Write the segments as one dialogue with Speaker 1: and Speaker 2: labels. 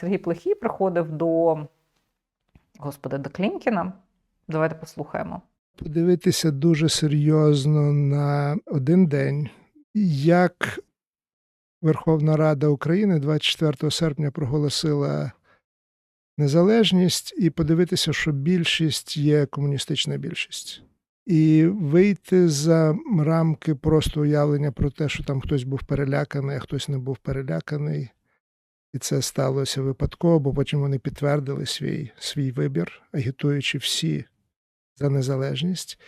Speaker 1: Сергій Плехій приходив до господи до Клімкіна. Давайте послухаємо.
Speaker 2: подивитися дуже серйозно на один день, як Верховна Рада України 24 серпня проголосила незалежність, і подивитися, що більшість є комуністична більшість. І вийти за рамки просто уявлення про те, що там хтось був переляканий, а хтось не був переляканий. І це сталося випадково, бо потім вони підтвердили свій, свій вибір, агітуючи всі за незалежність.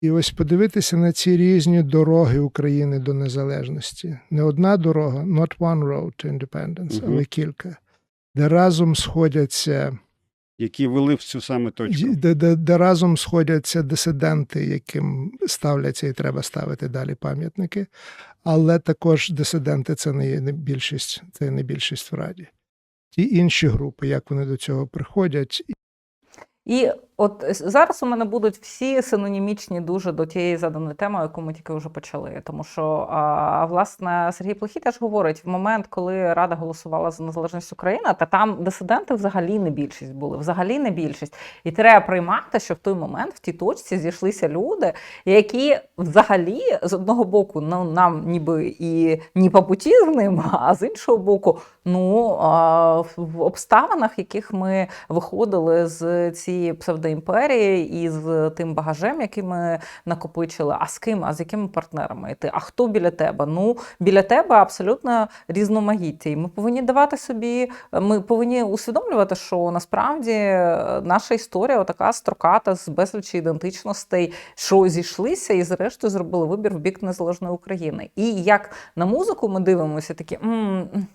Speaker 2: І ось подивитися на ці різні дороги України до незалежності. Не одна дорога, not one road to independence, але кілька, де разом сходяться,
Speaker 3: які вели в цю саме точку.
Speaker 2: де, де, де разом сходяться дисиденти, яким ставляться і треба ставити далі пам'ятники. Але також дисиденти це не є не більшість, це не більшість в Раді. Ті інші групи, як вони до цього приходять,
Speaker 1: І от зараз у мене будуть всі синонімічні дуже до тієї заданої теми, яку ми тільки вже почали. Тому що а, власне Сергій Плохій теж говорить: в момент, коли Рада голосувала за незалежність України, та там дисиденти взагалі не більшість були, взагалі не більшість. І треба приймати, що в той момент в тій точці зійшлися люди, які взагалі з одного боку ну, нам ніби і ні по путі з ним, а з іншого боку, ну а, в- в обставинах, яких ми виходили з цієї псевдоімперії і з тим багажем, який ми накопичили. А з ким? А з якими партнерами йти? А хто біля тебе? Ну біля тебе абсолютно різноманіття. І ми повинні давати собі. Ми повинні усвідомлювати, що насправді е, наша історія така строката з безлічі ідентичностей, що зійшлися і зрештою зробили вибір в бік незалежної України. І як на музику ми дивимося, такі. «М, м,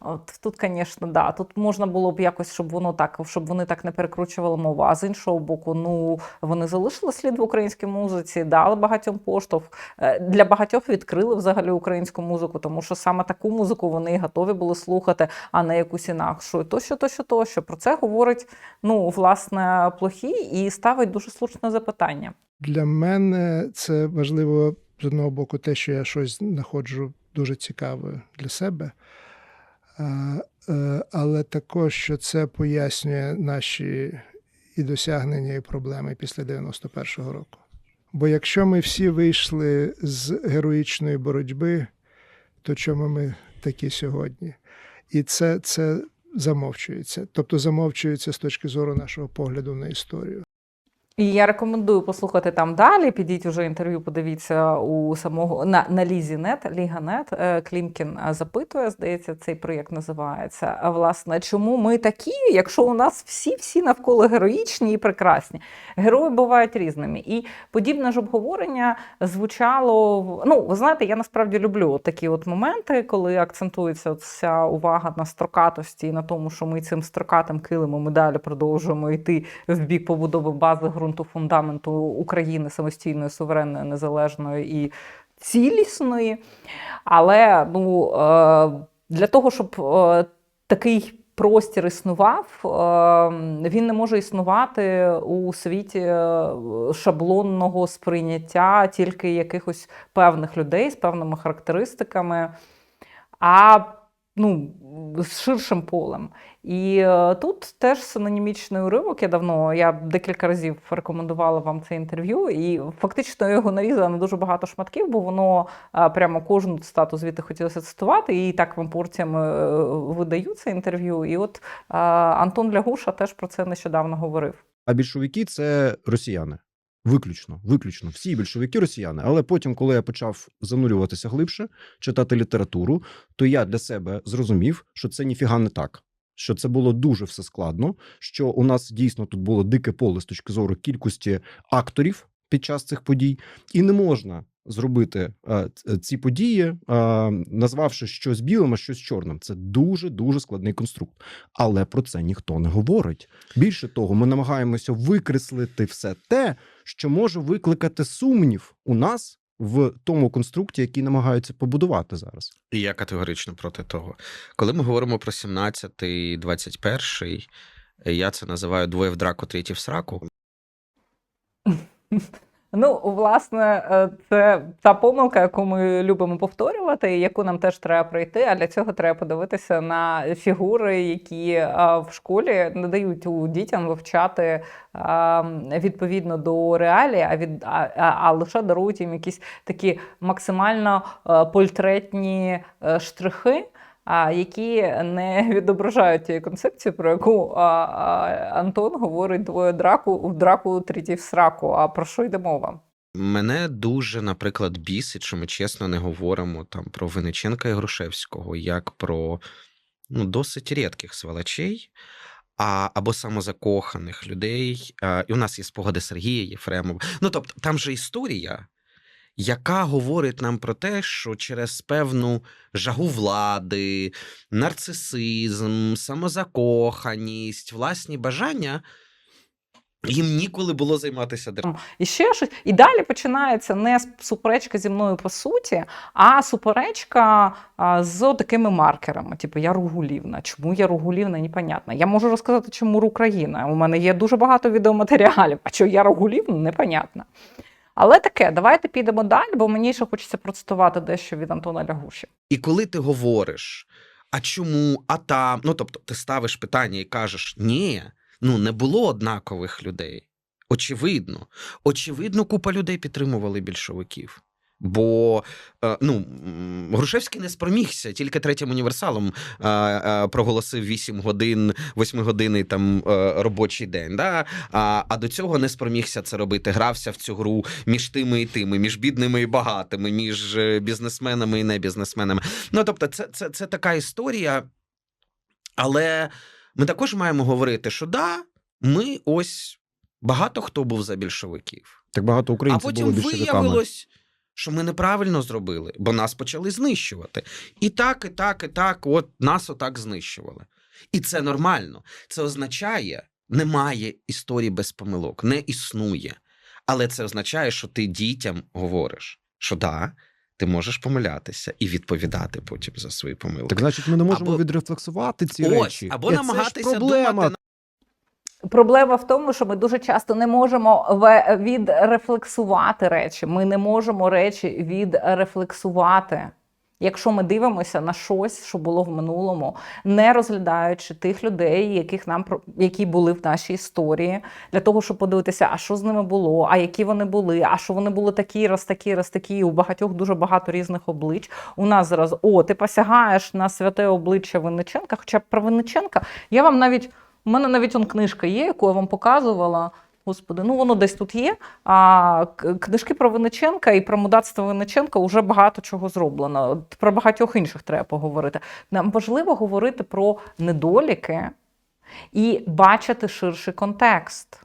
Speaker 1: От тут, звісно, да. Тут можна було б якось, щоб воно так, щоб вони так не перекручували мову. А з іншого боку, ну вони залишили слід в українській музиці, дали багатьом поштовх. Е, Для багатьох відкрили взагалі українську музику, тому що саме таку музику вони готові були слухати, а не якусь інакшу. Тощо, тощо, тощо. Про це говорить ну, власне, плохі і ставить дуже слушне запитання.
Speaker 2: Для мене це важливо з одного боку, те, що я щось знаходжу дуже цікаве для себе, але також, що це пояснює наші і досягнення, і проблеми після 91-го року. Бо якщо ми всі вийшли з героїчної боротьби, то чому ми такі сьогодні? І це, це замовчується. Тобто замовчується з точки зору нашого погляду на історію.
Speaker 1: І я рекомендую послухати там далі. Підіть уже інтерв'ю, подивіться у самого на, на Лізі Нет, Ліга Е, Клімкін е, запитує, здається, цей проєкт називається. А власне, чому ми такі, якщо у нас всі всі навколо героїчні і прекрасні? Герої бувають різними. І подібне ж обговорення звучало ну, ви знаєте, я насправді люблю такі от моменти, коли акцентується вся увага на строкатості і на тому, що ми цим строкатим килимом і далі продовжуємо йти в бік побудови бази ґрунту фундаменту України самостійної, суверенної, незалежної і цілісної. Але ну, е, для того, щоб е, такий простір існував, е, він не може існувати у світі шаблонного сприйняття тільки якихось певних людей з певними характеристиками. А ну, з ширшим полем. І е, тут теж синонімічний уривок. Я давно, я декілька разів рекомендувала вам це інтерв'ю, і фактично я його нарізала на дуже багато шматків, бо воно е, прямо кожну цитату звідти хотілося цитувати, і так вам порціями е, видаю це інтерв'ю. І от Антон Лягуша теж про це нещодавно говорив.
Speaker 4: А більшовики це росіяни. Виключно, виключно. Всі більшовики росіяни. Але потім, коли я почав занурюватися глибше, читати літературу, то я для себе зрозумів, що це ніфіга не так. Що це було дуже все складно. Що у нас дійсно тут було дике поле з точки зору кількості акторів під час цих подій, і не можна зробити е, ці події, е, назвавши щось білим, а щось чорним. Це дуже дуже складний конструкт. Але про це ніхто не говорить. Більше того, ми намагаємося викреслити все те, що може викликати сумнів у нас в тому конструкті, який намагаються побудувати зараз.
Speaker 5: І я категорично проти того. Коли ми говоримо про 17-й, 21-й, я це називаю двоє в драку, третій в сраку.
Speaker 1: Ну, власне, е, це та помилка, яку ми любимо повторювати, і яку нам теж треба пройти. А для цього треба подивитися на фігури, які в школі не дають у дітям вивчати відповідно до реалій, а від а, а, лише дарують їм якісь такі максимально е, портретні е, штрихи. Які не відображають тієї концепції, про яку Антон говорить двоє драку в драку, третій в сраку. А про що йде мова?
Speaker 5: Мене дуже, наприклад, бісить, що ми чесно не говоримо там про Винниченка і Грушевського, як про ну, досить рідких свалачей. А, або самозакоханих людей. А, і у нас є спогади Сергія Єфремова. Ну тобто, там же історія, яка говорить нам про те, що через певну жагу влади, нарцисизм, самозакоханість, власні бажання їм ніколи було займатися державою.
Speaker 1: І ще щось. І далі починається не суперечка зі мною по суті, а суперечка а, з такими маркерами. Типу, я Ругулівна. Чому я Ругулівна? Непонятно. Я можу розказати, чому Україна. У мене є дуже багато відеоматеріалів. А що я Ругулівна, непонятно. Але таке, давайте підемо далі, бо мені ще хочеться процитувати дещо від Антона Лягуші.
Speaker 5: І коли ти говориш, а чому, а там, ну тобто, ти ставиш питання і кажеш: ні, ну не було однакових людей. Очевидно, очевидно, купа людей підтримували більшовиків. Бо е, ну, Грушевський не спромігся, тільки третім універсалом е, е, проголосив 8 годин, 8 годинний там робочий день. Да? А, а до цього не спромігся це робити. Грався в цю гру між тими і тими, між бідними і багатими, між бізнесменами і небізнесменами. Ну тобто, це, це, це така історія. Але ми також маємо говорити, що да, ми ось багато хто був за більшовиків.
Speaker 4: Так багато
Speaker 5: А потім
Speaker 4: більшовиками.
Speaker 5: виявилось, що ми неправильно зробили, бо нас почали знищувати. І так, і так, і так, от нас отак знищували. І це нормально. Це означає, немає історії без помилок, не існує. Але це означає, що ти дітям говориш, що да, ти можеш помилятися і відповідати потім за свої помилки.
Speaker 4: Так значить, ми не можемо
Speaker 5: Або-
Speaker 4: відрефлексувати ці
Speaker 5: Ось,
Speaker 4: речі.
Speaker 5: або
Speaker 4: І це ж
Speaker 5: намагатися
Speaker 4: проблема.
Speaker 5: думати
Speaker 1: Проблема в тому, що ми дуже часто не можемо відрефлексувати речі. Ми не можемо речі відрефлексувати. Якщо ми дивимося на щось, що було в минулому, не розглядаючи тих людей, яких нам які були в нашій історії, для того, щоб подивитися, а що з ними було, а які вони були, а що вони були такі, раз такі, раз такі. У багатьох дуже багато різних облич. У нас зараз о, ти посягаєш на святе обличчя Винниченка. Хоча про Винниченка я вам навіть у мене навіть он книжка є, яку я вам показувала. Господи, ну воно десь тут є. А книжки про Винниченка і про мудацтво Винниченка вже багато чого зроблено. Про багатьох інших треба поговорити. Нам важливо говорити про недоліки і бачити ширший контекст.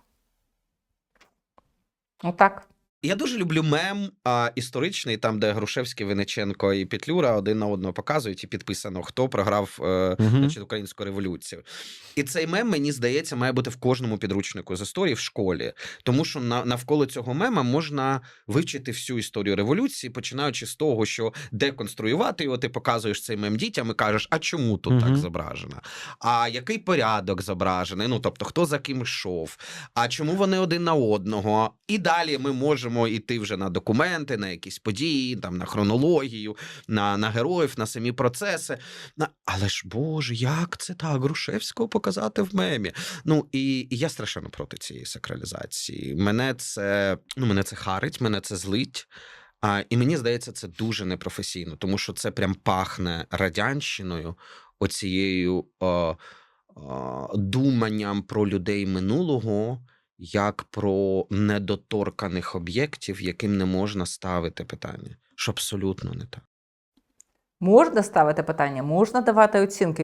Speaker 1: Отак.
Speaker 5: Я дуже люблю мем а, історичний, там, де Грушевський, Винниченко і Петлюра один на одного показують і підписано, хто програв е,
Speaker 4: Мгм.
Speaker 5: значить, українську революцію. І цей мем, мені здається, має бути в кожному підручнику з історії в школі. Тому що на, навколо цього мема можна вивчити всю історію революції, починаючи з того, що деконструювати його, ти показуєш цей мем дітям і кажеш, а чому тут так
Speaker 4: Мгм.
Speaker 5: зображено? А який порядок зображений? Ну тобто, хто за ким йшов? А чому вони один на одного? І далі ми можемо йти вже на документи, на якісь події, там на хронологію, на, на героїв, на самі процеси. На... Але ж Боже, як це так? Грушевського показати в мемі. Ну і, і я страшенно проти цієї сакралізації. Мене це ну мене це харить, мене це злить. А, і мені здається, це дуже непрофесійно, тому що це прям пахне радянщиною, оцією е, е, думанням про людей минулого, як про недоторканих об'єктів, яким не можна ставити питання, що абсолютно не так.
Speaker 1: Можна ставити питання, можна давати оцінки.